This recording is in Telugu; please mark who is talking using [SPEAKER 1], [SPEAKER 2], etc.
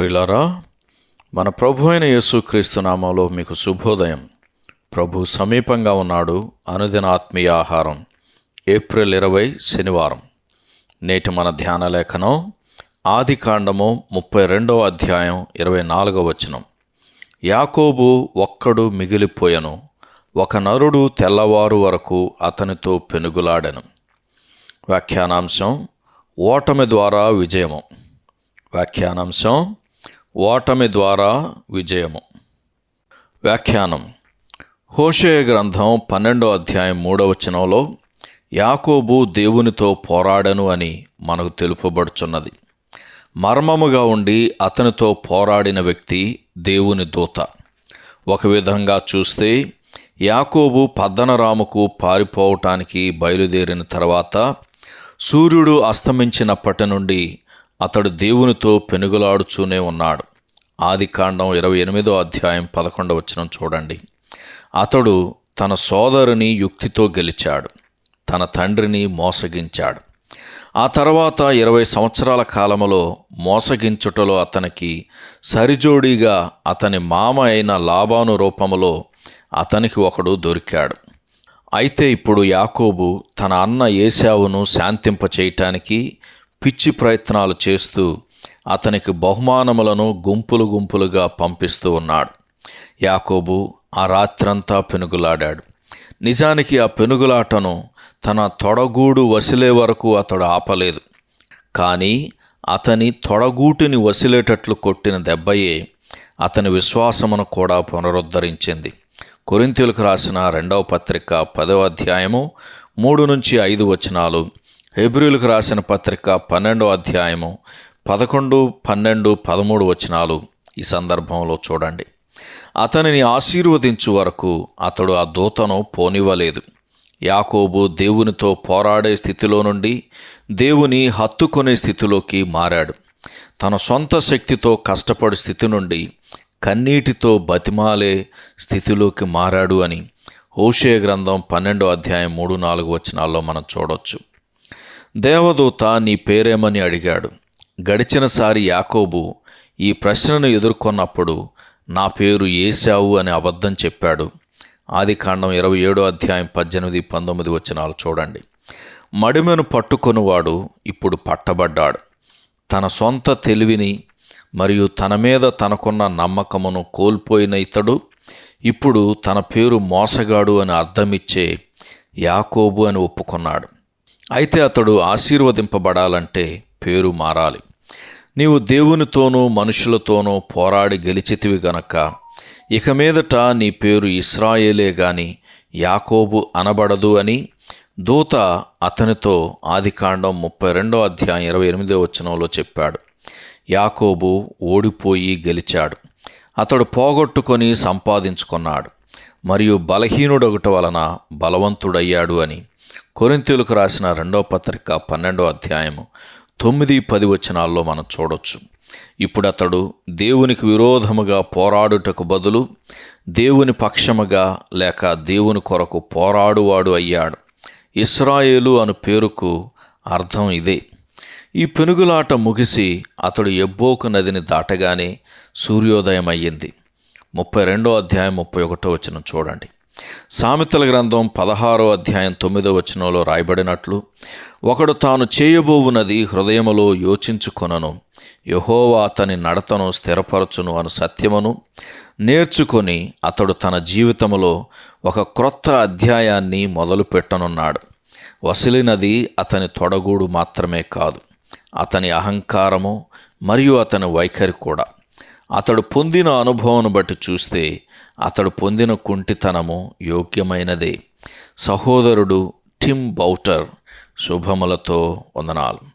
[SPEAKER 1] ప్రియులారా మన ప్రభు అయిన యేసుక్రీస్తు నామంలో మీకు శుభోదయం. ప్రభు సమీపంగా ఉన్నాడు అనుదిన ఆత్మీయ ఆహారం ఏప్రిల్ ఇరవై శనివారం. నేటి మన ధ్యాన లేఖనం ఆది కాండము ముప్పై రెండవ అధ్యాయం ఇరవై నాలుగవ వచనం. యాకోబు ఒక్కడు మిగిలిపోయెను ఒక నరుడు తెల్లవారు వరకు అతనితో పెనుగులాడెను. వ్యాఖ్యానాంశం ఓటమి ద్వారా విజయము. వ్యాఖ్యానాంశం ఓటమి ద్వారా విజయము. వ్యాఖ్యానం. హోషేయ గ్రంథం పన్నెండో అధ్యాయం మూడవ వచనంలో యాకోబు దేవునితో పోరాడను అని మనకు తెలుపబడుచున్నది. మర్మముగా ఉండి అతనితో పోరాడిన వ్యక్తి దేవుని దూత. ఒక విధంగా చూస్తే యాకోబు పద్దనరాముకు పారిపోవటానికి బయలుదేరిన తర్వాత సూర్యుడు అస్తమించినప్పటి నుండి అతడు దేవునితో పెనుగులాడుచూనే ఉన్నాడు. ఆదికాండం ఇరవై ఎనిమిదో అధ్యాయం పదకొండవ వచనం చూడండి. అతడు తన సోదరుని యుక్తితో గెలిచాడు. తన తండ్రిని మోసగించాడు. ఆ తర్వాత ఇరవై సంవత్సరాల కాలములో మోసగించుటలో అతనికి సరిజోడిగా అతని మామ అయిన లాభాను రూపములో అతనికి ఒకడు దొరికాడు. అయితే ఇప్పుడు యాకోబు తన అన్న ఏశావును శాంతింపచేయటానికి పిచ్చి ప్రయత్నాలు చేస్తూ అతనికి బహుమానములను గుంపులు గుంపులుగా పంపిస్తూ ఉన్నాడు. యాకోబు ఆ రాత్రంతా పెనుగులాడాడు. నిజానికి ఆ పెనుగులాటను తన తొడగూడు వసిలే వరకు అతడు ఆపలేదు. కానీ అతని తొడగూటిని వసిలేటట్లు కొట్టిన దెబ్బయే అతని విశ్వాసమును కూడా పునరుద్ధరించింది. కొరింతీలకు రాసిన రెండవ పత్రిక పదవ అధ్యాయము మూడు నుంచి ఐదు వచనాలు హెబ్రిలకు రాసిన పత్రిక పన్నెండవ అధ్యాయము పదకొండు పన్నెండు పదమూడు వచనాలు ఈ సందర్భంలో చూడండి. అతనిని ఆశీర్వదించు వరకు అతడు ఆ దూతను పోనివ్వలేదు. యాకోబు దేవునితో పోరాడే స్థితిలో నుండి దేవుని హత్తుకునే స్థితిలోకి మారాడు. తన సొంత శక్తితో కష్టపడే స్థితి నుండి కన్నీటితో బతిమాలే స్థితిలోకి మారాడు అని హోషే గ్రంథం పన్నెండో అధ్యాయం మూడు నాలుగు వచనాల్లో మనం చూడొచ్చు. దేవదూత నీ పేరేమని అడిగాడు. గడిచినసారి యాకోబు ఈ ప్రశ్నను ఎదుర్కొన్నప్పుడు నా పేరు ఏశావు అని అబద్ధం చెప్పాడు. ఆది కాండం ఇరవై ఏడో అధ్యాయం పద్దెనిమిది పంతొమ్మిది వచ్చినాలు చూడండి. మడిమెను పట్టుకొనివాడు ఇప్పుడు పట్టబడ్డాడు. తన సొంత తెలివిని మరియు తన మీద తనకున్న నమ్మకమును కోల్పోయిన ఇతడు ఇప్పుడు తన పేరు మోసగాడు అని అర్థమిచ్చే యాకోబు అని ఒప్పుకున్నాడు. అయితే అతడు ఆశీర్వదింపబడాలంటే పేరు మారాలి. నీవు దేవునితోనూ మనుషులతోనూ పోరాడి గెలిచితివి గనక. ఇక మీదట నీ పేరు ఇస్రాయేలే గాని యాకోబు అనబడదు అని దూత అతనితో ఆదికాండం ముప్పై రెండో అధ్యాయం ఇరవై ఎనిమిదో వచనంలో చెప్పాడు. యాకోబు ఓడిపోయి గెలిచాడు. అతడు పోగొట్టుకొని సంపాదించుకున్నాడు. మరియు బలహీనుడొకట వలన బలవంతుడయ్యాడు అని కొరింతీలకు రాసిన రెండో పత్రిక పన్నెండో అధ్యాయము తొమ్మిది పది వచనాల్లో మనం చూడొచ్చు. ఇప్పుడు అతడు దేవునికి విరోధముగా పోరాడుటకు బదులు దేవుని పక్షముగా లేక దేవుని కొరకు పోరాడువాడు అయ్యాడు. ఇస్రాయేలు అను పేరుకు అర్థం ఇదే. ఈ పెనుగులాట ముగిసి అతడు ఎబ్బోకు నదిని దాటగానే సూర్యోదయం అయ్యింది ముప్పై రెండో అధ్యాయం ముప్పై ఒకటో వచనం చూడండి. సామెతల గ్రంథం పదహారో అధ్యాయం తొమ్మిదో వచనంలో రాయబడినట్లు ఒకడు తాను చేయబోవునది హృదయములో యోచించుకొనను. యహోవా అతని నడతను స్థిరపరచును అను సత్యమును నేర్చుకొని అతడు తన జీవితములో ఒక క్రొత్త అధ్యాయాన్ని మొదలుపెట్టనున్నాడు వసిలినది అతని తొడగూడు మాత్రమే కాదు అతని అహంకారము మరియు అతని వైఖరి కూడా. అతడు పొందిన అనుభవాన్ని బట్టి చూస్తే అతడు పొందిన కుంటితనము యోగ్యమైనదే. సహోదరుడు టిమ్ బౌటర్ శుభములతో వందనాలు.